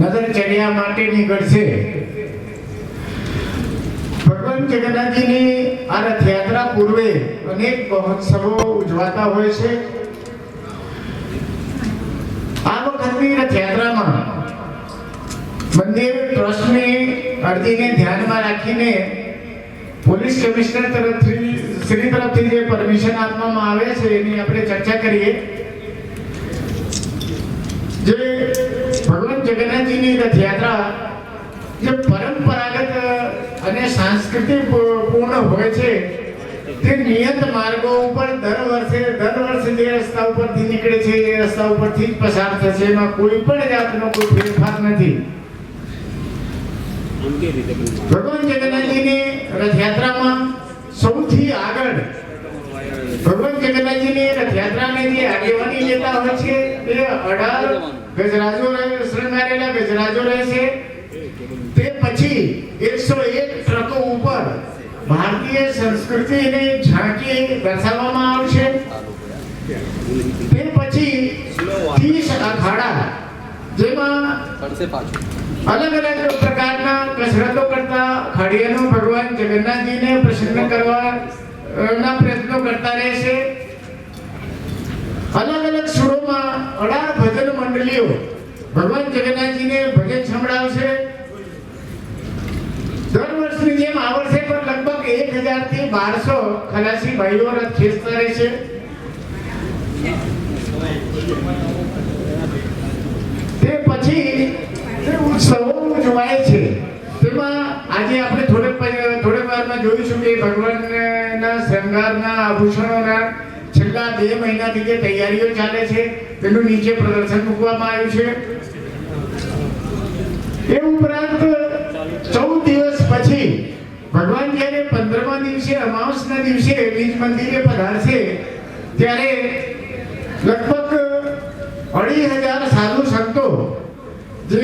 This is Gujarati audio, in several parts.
અહીંયાથી નગરચર્યા માટે નીકળશે ભગવાન જગન્નાથજીની આ રથયાત્રા પૂર્વે અનેક મહોત્સવો ઉજવાતા હોય છે. આ વખતની રથયાત્રામાં મંદિર ટ્રસ્ટની અરજીને ધ્યાનમાં રાખીને પોલીસ કમિશનર તરફથી, શ્રી તરફથી જે પરમિશન આપવામાં આવે છે એની આપણે ચર્ચા કરીએ. જે ભગવાન જગન્નાથજીની રથયાત્રા જે પરંપરાગત અને સાંસ્કૃતિક પૂર્ણ હોય છે તે નિયત માર્ગો ઉપર દર વર્ષે દર વર્ષે જે રસ્તા ઉપરથી નીકળે છે એ રસ્તા ઉપરથી જ પસાર થશે. એમાં કોઈ પણ જાતનો કોઈ ફેરફાર નથી. ભગવાન જગન્નાથજીની રથયાત્રામાં સૌથી આગળ ભગવાન જગન્નાથજીની રથયાત્રાને જે આગેવાની લેતા હોય છે એ અઢાર ગજરાજો શણગારેલા ગજરાજો રહેશે તે પછી એકસો એક ટ્રકો ઉપર ભારતીય સંસ્કૃતિને ઝાંકી દર્શાવવામાં આવશે. તે પછી ત્રીસ અખાડા, જેમાં અલગ અલગ પ્રકારના કસરતો કરતા ખડિયાનો ભગવાન જગન્નાથજીને પ્રસન્ન કરવા ના પ્રયત્નો કરતા રહેશે. અલગ અલગ સુરોમાં અઢાર ભજન મંડળીઓ. ભગવાન જગન્નાથજીને ભજન સંભળાવશે. દર વર્ષની જેમ આ વર્ષે પણ લગભગ એક હજારથી બારસો ખલાસી ભાઈઓ રથ ખેંચતા રહેશે તે પછી ઉત્સવો ઉજવાય છે. તેમાં આજે આપણે થોડેક પ- થોડીક વારમાં જોઈશું કે ભગવાનના શૃંગારના આભૂષણોના છેલ્લા બે મહિનાથી જે તૈયારીઓ ચાલે છે, તેનું નીચે પ્રદર્શન મૂકવામાં આવ્યું છે. એ ઉપરાંત ચૌદ દિવસ પછી ભગવાન જ્યારે પંદરમા દિવસે અમાવસના દિવસે બીજ મંદિરે પધારશે, ત્યારે લગભગ અઢી હજાર સાધુ સંતો, જે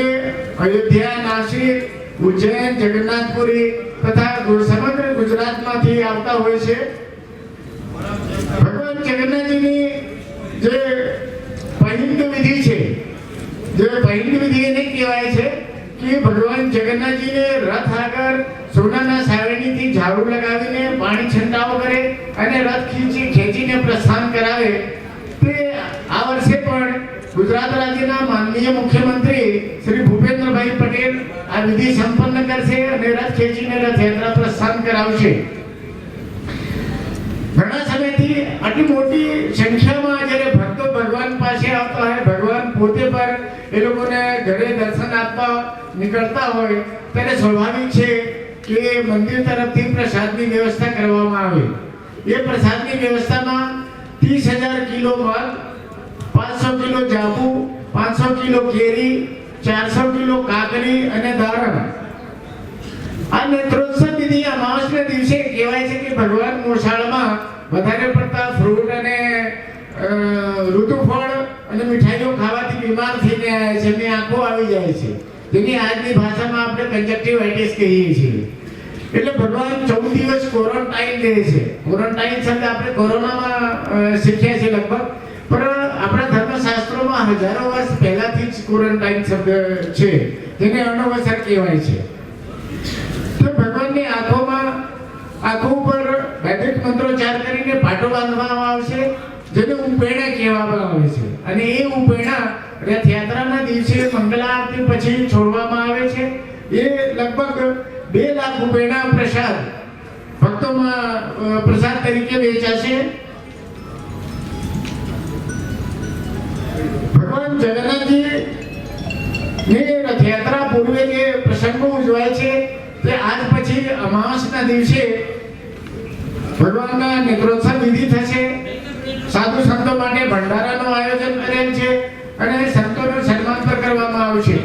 અયોધ્યા, નાસિક, ઉજ્જૈન, જગન્નાથપુરી તથા સમગ્ર ગુજરાતમાંથી આવતા હોય છે. રથ આગળ સોનાના સાવરણીથી ઝાડુ લગાવીને પાણી છંટાવ કરે અને રથ ખીચી ખેંચીને પ્રસ્થાન કરાવે. તે આ વર્ષે પણ ગુજરાત રાજ્યના માનનીય મુખ્યમંત્રી શ્રી ભૂપેન્દ્રભાઈ પટેલ આ વિધિ સંપન્ન કરશે અને રથ ખેંચીને રથયાત્રા પ્રસ્થાન કરાવશે. ઘણા સમયથી આટલી મોટી સંખ્યામાં જ્યારે ભક્તો ભગવાન પાસે આવતા હોય, ભગવાન પોતે પર એ લોકોને ઘરે દર્શન આપવા નીકળતા હોય, ત્યારે સ્વાભાવિક છે કે મંદિર તરફથી પ્રસાદની વ્યવસ્થા કરવામાં આવે. એ પ્રસાદની વ્યવસ્થામાં ત્રીસ હજાર કિલો માલ પાંચસો કિલો જાંબુ, પાંચસો કિલો કેરી, ચારસો કિલો કાકડી અને દારણ આ નેત્રોત્સવ વિધિ અમાવસના દિવસે કહેવાય છે કે ભગવાન મોસાળમાં વધારે પડતા ફ્રૂટ અને ઋતુફળ અને મીઠાઈઓ ખાવાથી બીમાર થઈને એમની આંખો આવી જાય છે. જેની આજની ભાષામાં આપણે કંજક્ટિવાઇટિસ કહીએ છીએ. એટલે ભગવાન ચૌદ દિવસ ક્વોરન્ટાઇન લે છે. ક્વોરન્ટાઇન શબ્દ આપણે કોરોનામાં શીખ્યા છે લગભગ. પણ આપણા ધર્મશાસ્ત્રોમાં હજારો વર્ષ પહેલાથી જ ક્વોરન્ટાઇન શબ્દ છે. જેને અણવસર કહેવાય છે. તો ભગવાનની આંખોમાં આંખો ઉપર વૈદિક મંત્રોચ્ચાર કરીને પાટો બાંધવામાં આવશે, જેને ઉપેણા કહેવામાં આવે છે. અને એ ઉપેણા રથયાત્રાના દિવસે મંગલા આરતી પછી છોડવામાં આવે છે. એ લગભગ બે લાખ ઉપેણા પ્રસાદ, ભક્તોમાં પ્રસાદ તરીકે વેચાશે. ભગવાન જગન્નાથજી ની રથયાત્રા પૂર્વે જે પ્રસંગો ઉજવાય છે, તે આજ પછી અમાસના દિવસે ભગવાનના નેત્રોત્સવ વિધિ થશે. સાધુ સંતો માટે ભંડારાનું આયોજન કરેલ છે અને સંતોનું સન્માન પણ કરવામાં આવશે.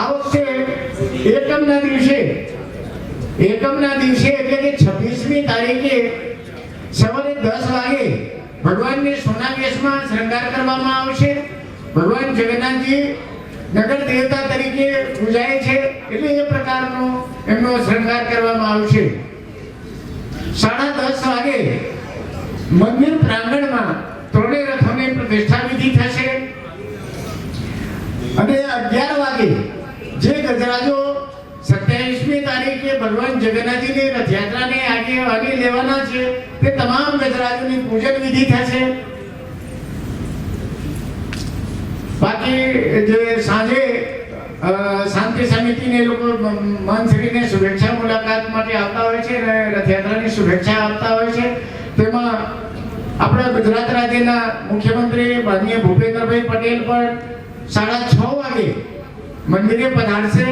આ વખતે એકમના દિવસે એકમના દિવસે એટલે કે છવ્વીસમી તારીખે સવારે દસ વાગે ભગવાનને સોના કેસમાં શૃંગાર કરવામાં આવશે. ભગવાન જગન્નાથજી નગર દેવતા તરીકે પૂજાય છે એટલે એ પ્રકારનો એમનો શણગાર કરવામાં આવશે સાડા દસ વાગે મંદિર પ્રાંગણમાં ત્રણેય રથોની પ્રતિષ્ઠા વિધિ થશે. અને અગિયાર વાગે જે ગજરાજો સત્યાવીસમી તારીખે ભગવાન જગન્નાથજીની રથયાત્રાને આગેવાની લેવાના છે, તે તમામ ગજરાજોની પૂજન વિધિ થશે. બાકી જે સાંજે શાંતિ સમિતિને લોકો મંત્રીને શુભેચ્છા મુલાકાત માટે આવતા હોય છે અને રથયાત્રાની શુભેચ્છા આપતા હોય છે. તેમાં આપણા ગુજરાત રાજ્યના મુખ્યમંત્રી માનનીય ભૂપેન્દ્રભાઈ પટેલ પણ સાડા છ વાગે મંદિરે પધારશે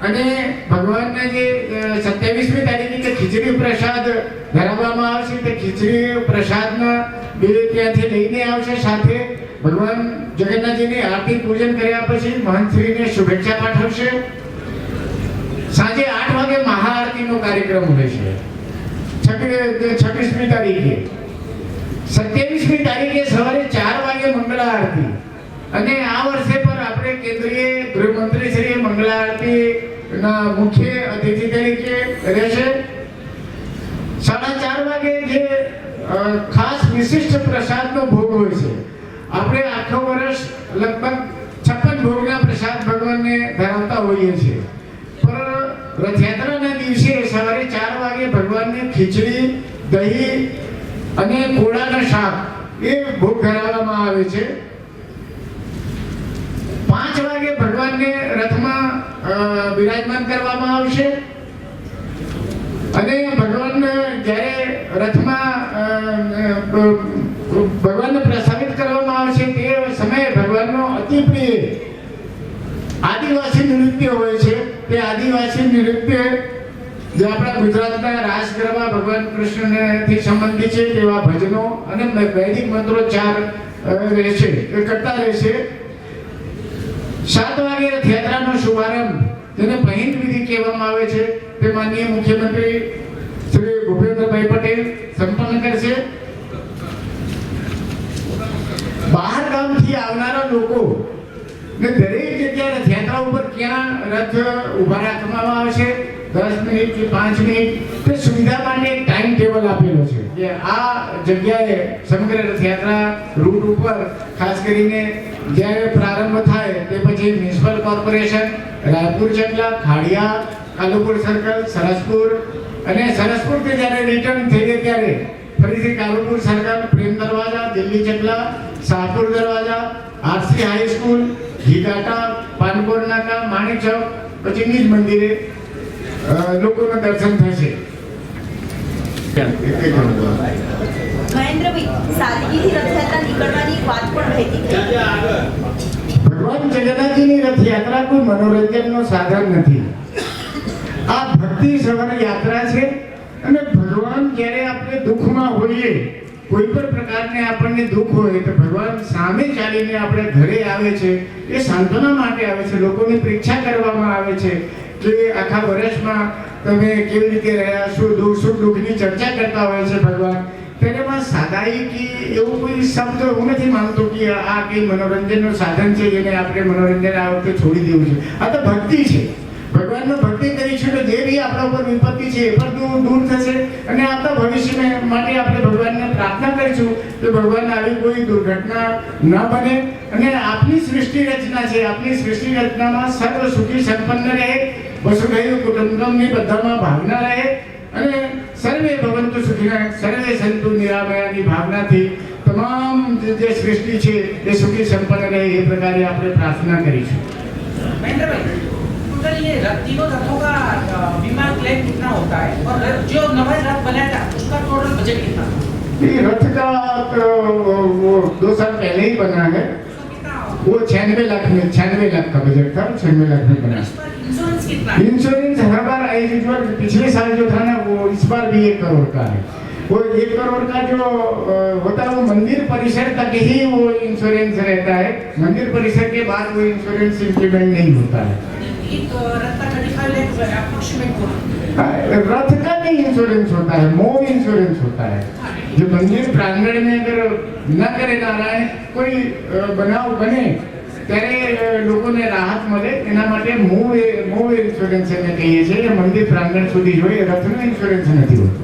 અને ભગવાનના જે સત્યાવીસમી તારીખે જે ખીચડી પ્રસાદ ધરાવવામાં આવશે તે ખીચડી પ્રસાદના બે ત્યાંથી લઈને આવશે સાથે ભગવાન જગન્નાથજીની આરતી પૂજન કર્યા પછી મહંતશ્રીને શુભેચ્છા પાઠવશે સાંજે આઠ વાગે મહાઆરતીનો કાર્યક્રમ રહેશે છવ્વીસમી તારીખે. સત્યાવીસમી તારીખે સવારે ચાર વાગે મંગળા આરતી અને આ વર્ષે પણ આપણે કેન્દ્રીય ગૃહમંત્રી શ્રી મંગળા આરતીના મુખ્ય અતિથિ તરીકે રહેશે સાડા ચાર વાગે જે ખાસ વિશિષ્ટ પ્રસાદનો ભોગ હોય છે. આપણે આખો વર્ષ લગભગ છપ્પન ભોગના પ્રસાદ ભગવાનને ધરાવતા હોઈએ છીએ. પણ રથયાત્રાના દિવસે સવારે ચાર વાગે ભગવાનને ખીચડી, દહીં અને કોળાના શાક એ ભોગ ધરાવવામાં આવે છે. પાંચ વાગે ભગવાનને રથમાં બિરાજમાન કરવામાં આવશે. અને ભગવાન જ્યારે રથમાં ભગવાનનો પ્રસાદ પ્રિય આદિવાસી નૃત્ય હોય છે. તે આદિવાસી નૃત્ય જે આપણા ગુજરાતના રાસ ગરબા ભગવાન કૃષ્ણથી સંબંધિત છે તેવા ભજનો અને વૈદિક મંત્રોચ્ચાર ચાર રહેશે એ કરતા રહેશે સાત વાગે રથયાત્રાનો શુભારંભ જેને પહેંદ વિધિ કહેવામાં આવે છે. તે માનનીય મુખ્યમંત્રી શ્રી ભૂપેન્દ્રભાઈ પટેલ સંપન્ન કરશે. બહાર ગામથી આવનારા લોકો ને દરેક જગ્યાએ રથયાત્રા ઉપર ક્યાં રથ ઊભા રાખવામાં આવશે દસ મિનિટ કે પાંચ મિનિટ તે સુવિધા માટે એક ટાઈમ ટેબલ આપેલો છે કે આ જગ્યાએ સમગ્ર રથયાત્રા રૂટ ઉપર ખાસ કરીને જ્યારે પ્રારંભ થાય તે પછી મ્યુનિસિપલ કોર્પોરેશન, રાયપુર ચકલા ખાડિયા, કાલુપુર સર્કલ, સરસપુર અને સરસપુરથી જ્યારે રિટર્ન થઈએ ત્યારે ફરીથી કાલુપુર સરકાર પ્રેમ દરવાજા દિલ્હી ચકલા શાહપુર દરવાજા આરસી હાઈસ્કૂલ ઘીઘાટા પાનકોર નાકા માણી ચોક પછી નિજ મંદિરે લોકોના દર્શન થશે. ભગવાન જગન્નાથજીની રથયાત્રા કોઈ મનોરંજનનો સાધન નથી. આ ભક્તિ સવર યાત્રા છે અને ભગવાન આપણે દુઃખમાં હોઈએ, કોઈ પણ પ્રકારને આપણને દુઃખ હોય તો ભગવાન સામે ચાલીને આપણે ઘરે આવે છે, એ સાંત્વના માટે આવે છે, લોકોની પરીક્ષા કરવામાં આવે છે. કે આખા વર્ષમાં તમે કેવી રીતે રહ્યા શું દુઃખ સુખ દુઃખની ચર્ચા કરતા હોય છે ભગવાન તેનામાં સાદાઈ કે એવું કોઈ શબ્દ હું નથી માનતો કે આ કંઈ મનોરંજનનું સાધન છે જેને આપણે મનોરંજન આ વખતે છોડી દેવું છે. આ તો ભક્તિ છે. ભગવાનમાં ભક્તિ કરીશું તો જે બી આપણા ઉપર વિપત્તિ છે એ પણ દૂર થશે. અને આપણા ભવિષ્ય માટે આપણે ભગવાનને પ્રાર્થના કરીશું તો ભગવાન આવી કોઈ દુર્ઘટના ન બને. અને આપની સૃષ્ટિ રચના છે, આપની સૃષ્ટિ રચનામાં સર્વ સુખી સંપન્ન રહે. વસુધૈવ કુટુંબમની બધામાં ભાવના રહે. અને સર્વે ભવંતુ સુખીના, સર્વે સંતુ નિરામયાની ભાવનાથી તમામ જે સૃષ્ટિ છે એ સુખી સંપન્ન રહે એ પ્રકારે આપણે પ્રાર્થના કરીશું. टोटल ये तीनों रथों का बीमा क्लेम कितना होता है? और जो नवा रथ बनाया था उसका टोटल बजट कितना ये रथ का वो दो साल पहले ही बना है। वो छियानवे लाख में छियानवे लाख का बजट था छियानवे लाख में बना। इंश्योरेंस कितना? इंश्योरेंस हर बार यूजुअल पिछले साल जो था ना वो इस बार भी एक करोड़ का है। वो एक करोड़ का जो होता है वो मंदिर परिसर तक ही वो इंश्योरेंस रहता है। मंदिर परिसर के बाद वो इंश्योरेंस इम्प्लीमेंट नहीं होता है। रथ का थर्टी फाइव लैख अप्रोक्सीमेट होगा रथ का नहीं इंश्योरेंस होता है मोह इंश्योरेंस होता है जो मंदिर प्रांगण में अगर न करे નારાયણ કોઈ અ, બનાવ બને ત્યારે અ, લોકોને રાહત મળે એના માટે મૂવ મૂવ ઇન્સ્યોરન્સ એને કહીએ છીએ એ મંદિર પ્રાંગણ સુધી જોઈએ રથનો ઇન્સ્યોરન્સ નથી હોતો